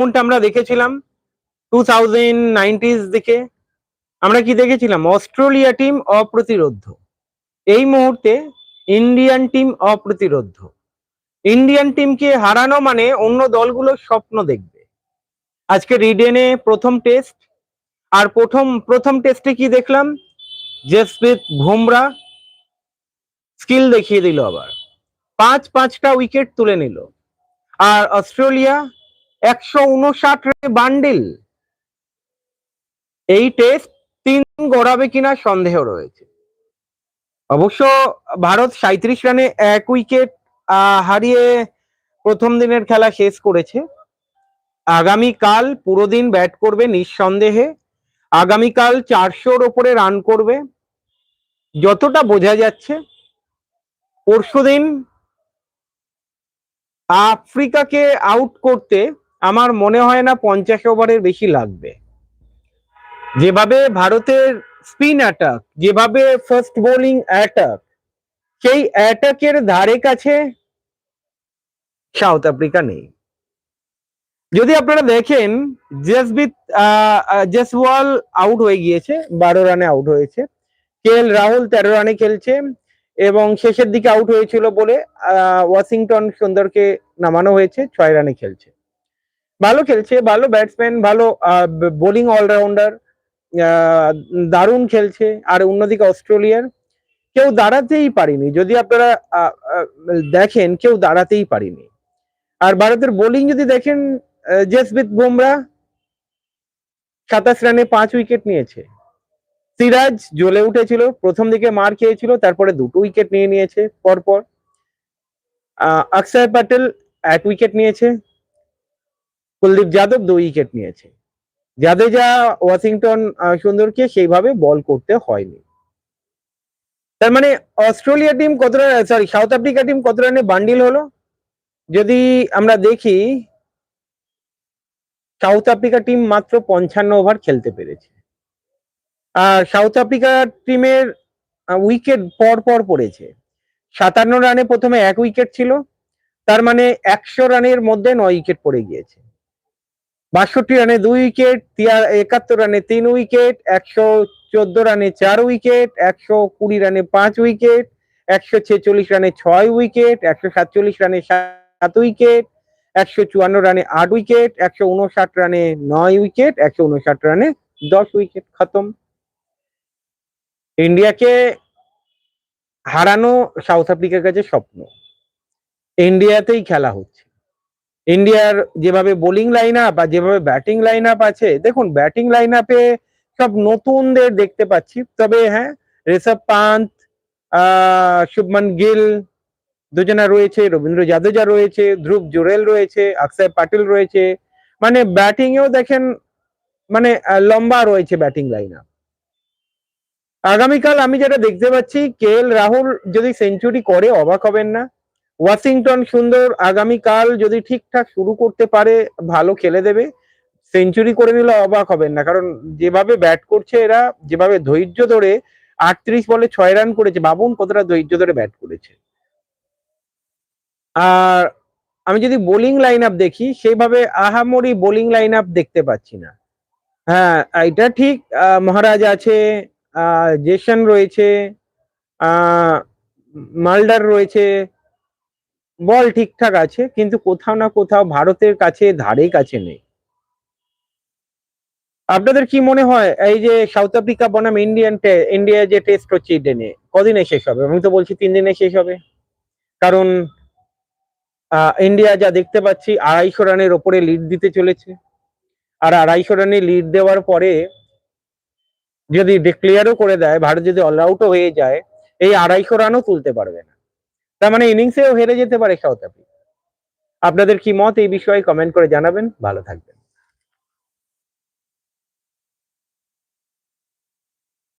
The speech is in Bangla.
যেমনটা আমরা দেখেছিলাম টু থাউজেন্ড দিকে। আমরা কি দেখেছিলাম? অস্ট্রেলিয়া টিম অপ্রতিরোধ্য। এই মুহূর্তে ইন্ডিয়ান টিম অপ্রতিরোধ্য। ইন্ডিয়ান টিমকে হারানো মানে অন্য দলগুলো স্বপ্ন দেখবে। আজকে রিডেনে প্রথম টেস্ট আর প্রথম প্রথম টেস্টে কি দেখলাম? জসপ্রীত বুমরা স্কিল দেখিয়ে দিল আবার। পাঁচ, পাঁচটা উইকেট তুলে নিল। আর অস্ট্রেলিয়া একশো উনষাট বান্ডিল। এই টেস্ট তিন গড়াবে কিনা সন্দেহ রয়েছে। অবশ্য ভারত সাঁত্রিশ রানে এক উইকেট হারিয়ে প্রথম দিনের খেলা শেষ করেছে। আগামীকাল পুরো দিন ব্যাট করবে নিঃসন্দেহে। আগামীকাল চারশোর ওপরে রান করবে। যতটা বোঝা যাচ্ছে, পরশুদিন আফ্রিকাকে আউট করতে আমার মনে হয় না পঞ্চাশ ওভারের বেশি লাগবে। যেভাবে ভারতের স্পিন অ্যাটাক যেভাবে ফার্স্ট বোলিং অ্যাটাক সেই অ্যাটাকের ধারে কাছে সাউথ আফ্রিকা নেই। যদি আপনারা দেখেন জসবিত জসওয়াল আউট হয়ে গিয়েছে, বারো রানে আউট হয়েছে। কে এল রাহুল তেরো রানে খেলছে এবং শেষের দিকে আউট হয়েছিল বলে ওয়াশিংটন সুন্দরকে নামানো হয়েছে, ছয় রানে খেলছে। ভালো খেলছে, ভালো ব্যাটসম্যান ভালো বোলিং অলরাউন্ডার দারুণ খেলছে। আর অন্যদিকে অস্ট্রেলিয়ার, কেউ দাঁড়াতেই পারেনি। যদি আপনারা দেখেন, কেউ দাঁড়াতেই পারেনি। আর ভারতের বোলিং যদি দেখেন জসপ্রীত বুমরা সাতাশ রানে পাঁচ উইকেট নিয়েছে। সিরাজ জ্বলে উঠেছিল, প্রথম দিকে মার খেয়েছিল, তারপরে দুটো উইকেট নিয়ে নিয়েছে, পরপর। অক্ষয় প্যাটেল এক উইকেট নিয়েছে। কুলদীপ যাদব দুই উইকেট নিয়েছে। জাদেজা, ওয়াশিংটন সুন্দরকে সেইভাবে বল করতে হয়নি। তার মানে অস্ট্রেলিয়া টিম কত run sorry South Africa team কত রানে বান্ডিল হলো? যদি আমরা দেখি সাউথ আফ্রিকা টিম মাত্র পঞ্চান্ন ওভার খেলতে পেরেছে। আর সাউথ আফ্রিকা টিমের উইকেট পর পর পড়েছে। সাতান্ন রানে প্রথমে এক উইকেট ছিল, তার মানে একশো রানের মধ্যে নয় উইকেট পড়ে গিয়েছে। বাষট্টি রানে দুই উইকেট একাত্তর রানে তিন উইকেট, একশো চোদ্দ রানে চার উইকেট, একশো কুড়ি রানে পাঁচ উইকেট, একশো ছেচল্লিশ রানে ছয় উইকেট, একশো সাতচল্লিশ রানে সাত উইকেট, একশো চুয়ান্ন রানে আট উইকেট, একশো উনষাট রানে নয় উইকেট, একশো উনষাট রানে দশ উইকেট খতম। ইন্ডিয়াকে হারানো সাউথ আফ্রিকার কাছে স্বপ্ন। ইন্ডিয়াতেই খেলা হচ্ছে। ইন্ডিয়ার যেভাবে বোলিং লাইন আপ আর যেভাবে ব্যাটিং লাইন আপ আছে, দেখুন ব্যাটিং লাইন আপে সব নতুনদের দেখতে পাচ্ছি। তবে হ্যাঁ ঋষভ পান্ত শুভমান গিল দুজনা রয়েছে, রবীন্দ্র জাদেজা রয়েছে, ধ্রুব জোরেল রয়েছে, অক্ষয় পাটিল রয়েছে। মানে ব্যাটিং এও দেখেন মানে লম্বা রয়েছে ব্যাটিং লাইন আপ আগামীকাল আমি যেটা দেখতে পাচ্ছি, কে রাহুল যদি সেঞ্চুরি করে, অবাক হবেন না। ওয়াশিংটন সুন্দর আগামীকাল যদি ঠিকঠাক শুরু করতে পারে, ভালো খেলে দেবে। সেঞ্চুরি করে নিলে অবাক হবেন না, কারণ যেভাবে ব্যাট করছে এরা, যেভাবে ধৈর্য ধরে আটত্রিশ বলে ছয় রান করেছে বাবুন কতটা ধৈর্য ধরে ব্যাট করেছে। আর আমি যদি বোলিং লাইন আপ দেখি, সেইভাবে আহামরি বোলিং লাইন আপ দেখতে পাচ্ছি না। হ্যাঁ এটা ঠিক মহারাজ আছে জেসন রয়েছে মালডার রয়েছে বল ঠিকঠাক আছে, কিন্তু কোথাও না কোথাও ভারতের কাছে ধারে কাছে নেই। আপনাদের কি মনে হয়, এই যে সাউথ আফ্রিকা বনাম ইন্ডিয়ান ইন্ডিয়া যে টেস্ট হচ্ছে ইডেনে কদিনে শেষ হবে? আমি তো বলছি তিন দিনে শেষ হবে। কারণ ইন্ডিয়া যা দেখতে পাচ্ছি, আড়াইশো রানের ওপরে লিড দিতে চলেছে। আর আড়াইশো রানে লিড দেওয়ার পরে, যদি ডিক্লেয়ারও করে দেয়, ভারত যদি অল আউটও হয়ে যায়, এই আড়াইশো রানও তুলতে পারবে না। তার মানে ইনিংসেও হেরে যেতে পারে সাউথ আফ্রিকা আপনাদের কি মত এই বিষয়ে কমেন্ট করে জানাবেন। ভালো থাকবেন।